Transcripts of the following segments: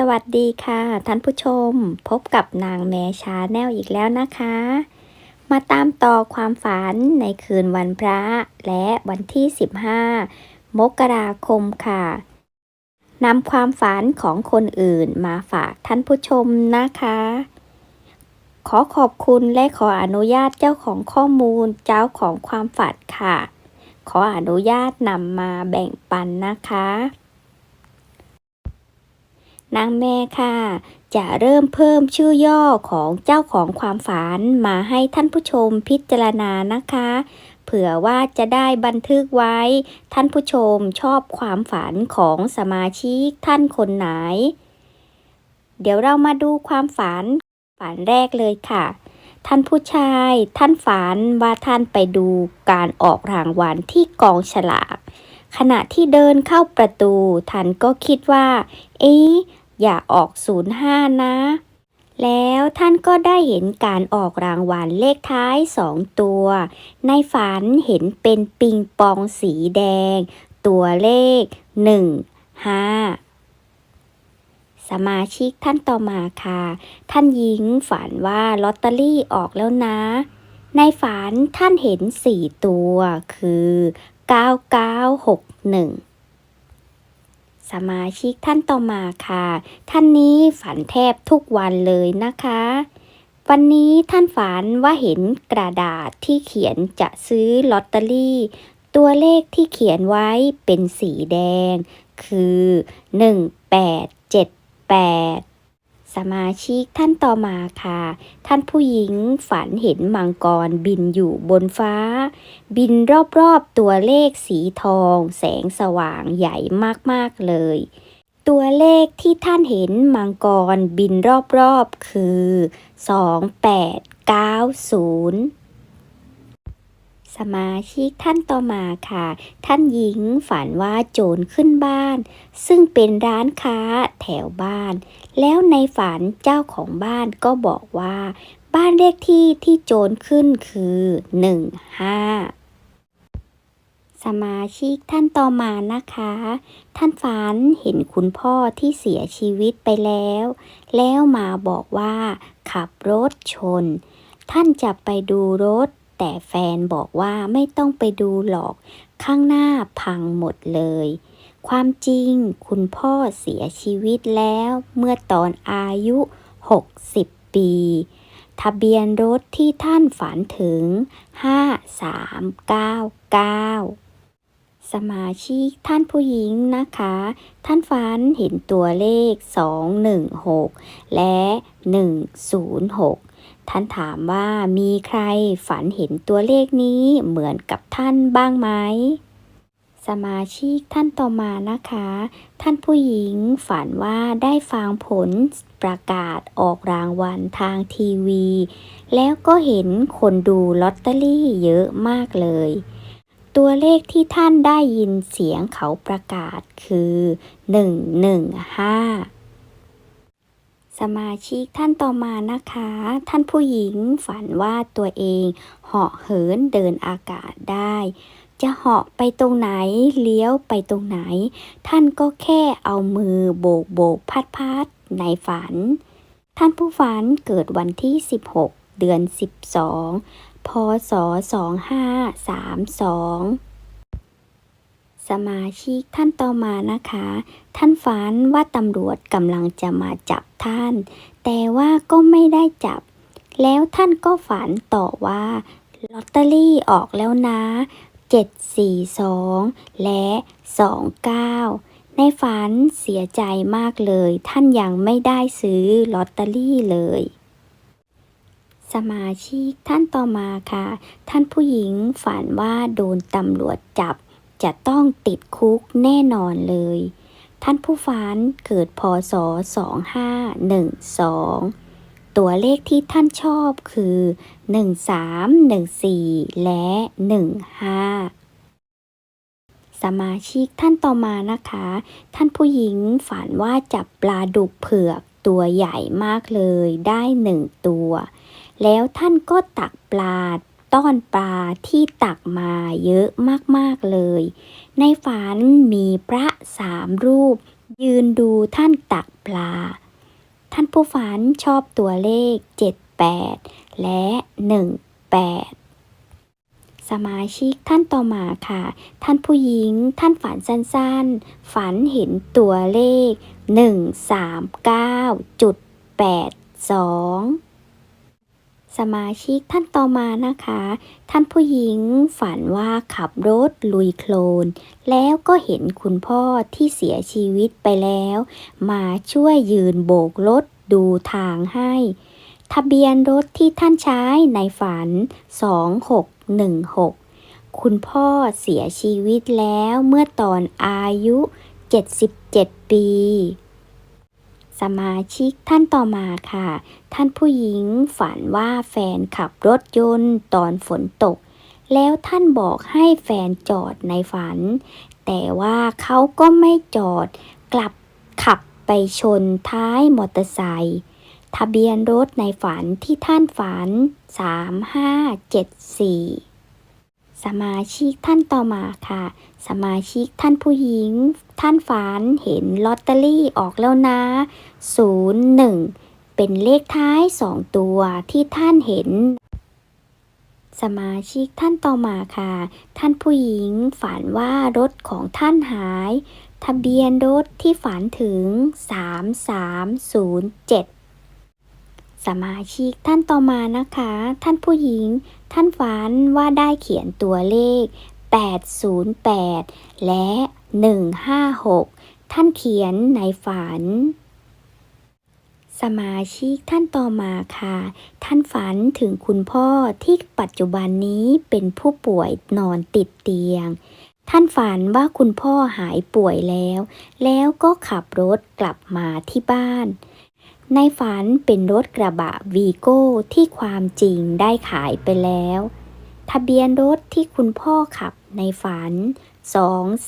สวัสดีค่ะท่านผู้ชม พบกับนางแมชาแนลอีกแล้วนะคะ มาตามต่อความฝันในคืนวันพระและวันที่ 15 มกราคมค่ะนำความฝันของคนอื่นมาฝากท่านผู้ชมนะคะ ขอขอบคุณและขออนุญาตเจ้าของข้อมูลเจ้าของความฝันค่ะ ขออนุญาตนำมาแบ่งปันนะคะ นางแม่ค่ะ จะเริ่มเพิ่มชื่อย่อของเจ้าของความฝันมาให้ท่านผู้ชมพิจารณานะคะ เผื่อว่าจะได้บันทึกไว้ ท่านผู้ชมชอบความฝันของสมาชิกท่านคนไหน เดี๋ยวเรามาดูความฝัน ฝันแรกเลยค่ะ ท่านผู้ชาย ท่านฝันว่าท่านไปดูการออกรางวัลที่กองฉลากขณะที่เดินเข้าประตู ท่านก็คิดว่า เอ๊ะ อย่าออก 05 นะ แล้วท่านก็ได้เห็นการออกรางวัลเลขท้าย2ตัว ในฝันเห็นเป็นปิงปองสีแดง ตัวเลข 1 5สมาชิกท่านต่อมาค่ะ ท่านหญิงฝันว่าลอตเตอรี่ออกแล้วนะ ในฝันท่านเห็น4ตัวคือ 9961 สมาชิกท่านต่อมาค่ะ ท่านนี้ฝันแทบทุกวันเลยนะคะ วันนี้ท่านฝันว่าเห็นกระดาษที่เขียนจะซื้อลอตเตอรี่ ตัวเลขที่เขียนไว้เป็นสีแดง คือ 1878 สมาชิกท่านต่อมาค่ะ ท่านผู้หญิงฝันเห็นมังกรบินอยู่บนฟ้า บินรอบๆตัวเลขสีทอง แสงสว่างใหญ่มากๆเลย ตัวเลขที่ท่านเห็นมังกรบินรอบๆคือ 2890 สมาชิกท่านต่อมาค่ะ ท่านหญิงฝันว่าโจรขึ้นบ้าน ซึ่งเป็นร้านค้าแถวบ้าน แล้วในฝันเจ้าของบ้านก็บอกว่า บ้านเลขที่ที่โจรขึ้นคือ15สมาชิกท่านต่อมานะคะ ท่านฝันเห็นคุณพ่อที่เสียชีวิตไปแล้ว แล้วมาบอกว่า ขับรถชน ท่านจะไปดูรถ แต่แฟนบอกว่าไม่ต้องไปดูหรอก ข้างหน้าพังหมดเลย ความจริงคุณพ่อเสียชีวิตแล้วเมื่อตอนอายุ 60 ปี ทะเบียนรถที่ท่านฝันถึง 5399สมาชิกท่านผู้หญิงนะคะ ท่านฝันเห็นตัวเลข 216 และ 106 ท่านถามว่ามีใครฝันเห็นตัวเลขนี้เหมือนกับท่านบ้างไหม สมาชิกท่านต่อมานะคะ ท่านผู้หญิงฝันว่าได้ฟังผลประกาศออกรางวัลทางทีวี แล้วก็เห็นคนดูลอตเตอรี่เยอะมากเลย ตัวเลขที่ท่านได้ยินเสียงเขาประกาศคือ 115 สมาชิกท่านต่อมานะคะ ท่านผู้หญิงฝันว่าตัวเองเหาะเหินเดินอากาศได้ จะเหาะไปตรงไหนเลี้ยวไปตรงไหน ท่านก็แค่เอามือโบกโบกพัดพัดในฝัน ท่านผู้ฝันเกิดวันที่ 16 เดือน 12 พศ 2532 สมาชิกท่านต่อมานะคะ ท่านฝันว่าตำรวจกำลังจะมาจับท่าน แต่ว่าก็ไม่ได้จับ แล้วท่านก็ฝันต่อว่าลอตเตอรี่ออกแล้วนะ 742 และ 29 ในฝันเสียใจมากเลย ท่านยังไม่ได้ซื้อลอตเตอรี่เลย สมาชิกท่านต่อมาค่ะ ท่านผู้หญิงฝันว่าโดนตำรวจจับ จะต้องติดคุกแน่นอนเลย ท่านผู้ฝันเกิดพศ 2512 ตัวเลขที่ท่านชอบคือ 13 14 และ 15 สมาชิกท่านต่อมานะคะ ท่านผู้หญิงฝันว่าจับปลาดุกเผือกตัวใหญ่มากเลยได้หนึ่งตัว แล้วท่านก็ตักปลา ต้อนปลาที่ตักมาเยอะมากๆเลย ในฝันมีพระสามรูป ยืนดูท่านตักปลา ท่านผู้ฝันชอบตัวเลข 78 และ 18สมาชิกท่านต่อมาค่ะ ท่านผู้หญิงท่านฝันสั้นๆ ฝันเห็นตัวเลข 139.82 สมาชิกท่านต่อมานะคะ ท่านผู้หญิงฝันว่าขับรถลุยโคลน แล้วก็เห็นคุณพ่อที่เสียชีวิตไปแล้ว มาช่วยยืนโบกรถดูทางให้ ทะเบียนรถที่ท่านใช้ในฝัน 2616 คุณพ่อเสียชีวิตแล้วเมื่อตอนอายุ 77 ปี สมาชิกท่านต่อมาค่ะ ท่านผู้หญิงฝันว่าแฟนขับรถยนต์ตอนฝนตก แล้วท่านบอกให้แฟนจอดในฝัน แต่ว่าเขาก็ไม่จอดกลับขับไปชนท้ายมอเตอร์ไซค์ทะเบียนรถในฝันที่ท่านฝัน 3574 สมาชิกท่านต่อมาค่ะ สมาชิกท่านผู้หญิง ท่านฝันเห็นลอตเตอรี่ออกแล้วนะ 01 เป็นเลขท้าย 2 ตัวที่ท่านเห็น สมาชิกท่านต่อมาค่ะ ท่านผู้หญิงฝันว่ารถของท่านหาย ทะเบียนรถที่ฝันถึง 3307สมาชิกท่านต่อมานะคะ ท่านผู้หญิง ท่านฝันว่าได้เขียนตัวเลข 808 และ 156 ท่านเขียนในฝัน สมาชิกท่านต่อมาค่ะ ท่านฝันถึงคุณพ่อที่ปัจจุบันนี้เป็นผู้ป่วยนอนติดเตียง ท่านฝันว่าคุณพ่อหายป่วยแล้ว แล้วก็ขับรถกลับมาที่บ้านในฝันเป็นรถกระบะวีโก้ที่ความจริงได้ขายไปแล้ว ทะเบียนรถที่คุณพ่อขับในฝัน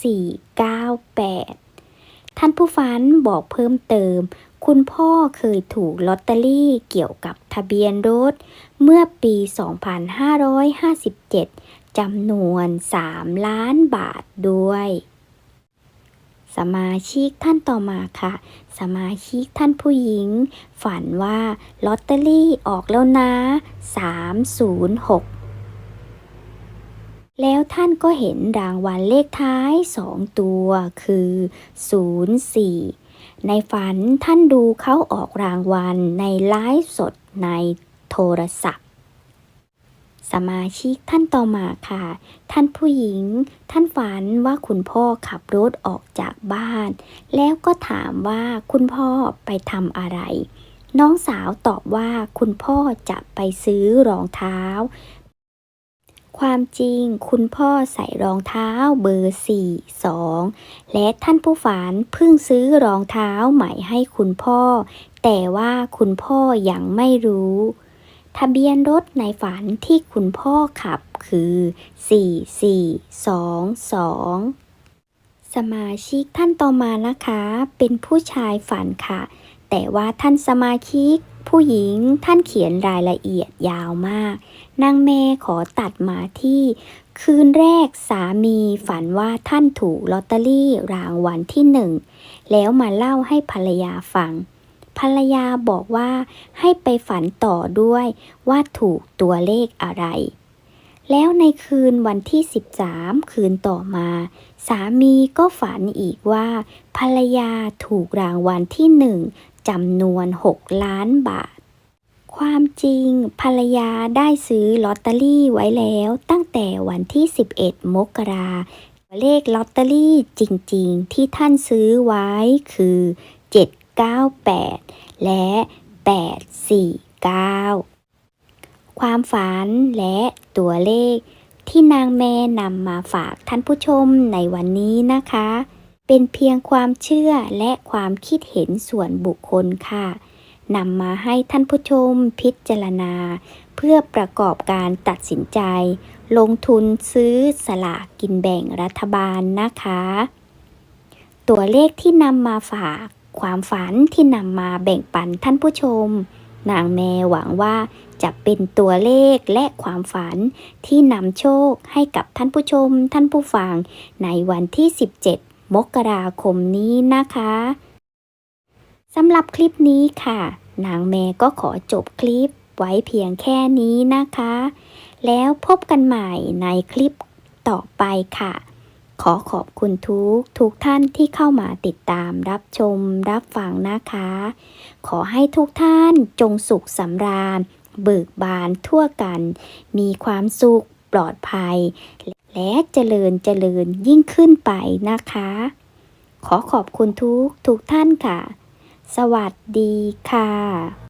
2498 ท่านผู้ฝันบอกเพิ่มเติม คุณพ่อเคยถูกลอตเตอรี่เกี่ยวกับทะเบียนรถ เมื่อปี 2557 จำนวน 3 ล้านบาทด้วยสมาชิกท่านต่อมาค่ะ สมาชิกท่านผู้หญิง ฝันว่าลอตเตอรี่ออกแล้วนะ 306 แล้วท่านก็เห็นรางวัลเลขท้าย2ตัวคือ 04 ในฝันท่านดูเขาออกรางวัลในไลฟ์สดในโทรศัพท์ สมาชิกท่านต่อมาค่ะ ท่านผู้หญิง ท่านฝันว่าคุณพ่อขับรถออกจากบ้าน แล้วก็ถามว่าคุณพ่อไปทำอะไรน้องสาวตอบว่าคุณพ่อจะไปซื้อรองเท้า ความจริงคุณพ่อใส่รองเท้าเบอร์4 2และท่านผู้ฝันเพิ่งซื้อรองเท้าใหม่ให้คุณพ่อ แต่ว่าคุณพ่อยังไม่รู้ ทะเบียนรถในฝันที่คุณพ่อขับคือ4422 สมาชิกท่านต่อมานะคะ เป็นผู้ชายฝันค่ะ แต่ว่าท่านสมาชิก ผู้หญิงท่านเขียนรายละเอียดยาวมาก นางแม่ขอตัดมาที่ คืนแรกสามีฝันว่าท่านถูกลอตเตอรี่รางวัลที่หนึ่ง แล้วมาเล่าให้ภรรยาฟัง ภรรยาบอกว่าให้ไปฝันต่อด้วยว่าถูกตัวเลขอะไร แล้วในคืนวันที่ 13 คืนต่อมา สามีก็ฝันอีกว่า ภรรยาถูกรางวัลที่หนึ่ง จำนวน 6 ล้านบาท ความจริงภรรยาได้ซื้อลอตเตอรี่ไว้แล้วตั้งแต่วันที่ 11 มกราเลขลอตเตอรี่จริงๆ ที่ท่านซื้อไว้คือ 798 และ 849 ความฝันและตัวเลขที่นางแม่นำมาฝากท่านผู้ชมในวันนี้นะคะ เป็นเพียงความเชื่อและความคิดเห็นส่วนบุคคลค่ะนำมาให้ท่านผู้ชมพิจารณา เพื่อประกอบการตัดสินใจ ลงทุนซื้อสลากกินแบ่งรัฐบาลนะคะ ตัวเลขที่นำมาฝาก ความฝันที่นำมาแบ่งปันท่านผู้ชม นางแม่หวังว่าจะเป็นตัวเลขและความฝันที่นำโชคให้กับท่านผู้ชมท่านผู้ฟังในวันที่ 17 มกราคมนี้นะคะสำหรับคลิปนี้ค่ะ นางแม่ก็ขอจบคลิปไว้เพียงแค่นี้นะคะ แล้วพบกันใหม่ในคลิปต่อไปค่ะ ขอขอบคุณทุกทุกท่านที่เข้ามาติดตามรับชมรับฟังนะคะ ขอให้ทุกท่านจงสุขสำราญ เบิกบานทั่วกัน มีความสุขปลอดภัย และเจริญเจริญยิ่งขึ้นไปนะคะ ขอขอบคุณทุกทุกท่านค่ะ สวัสดีค่ะ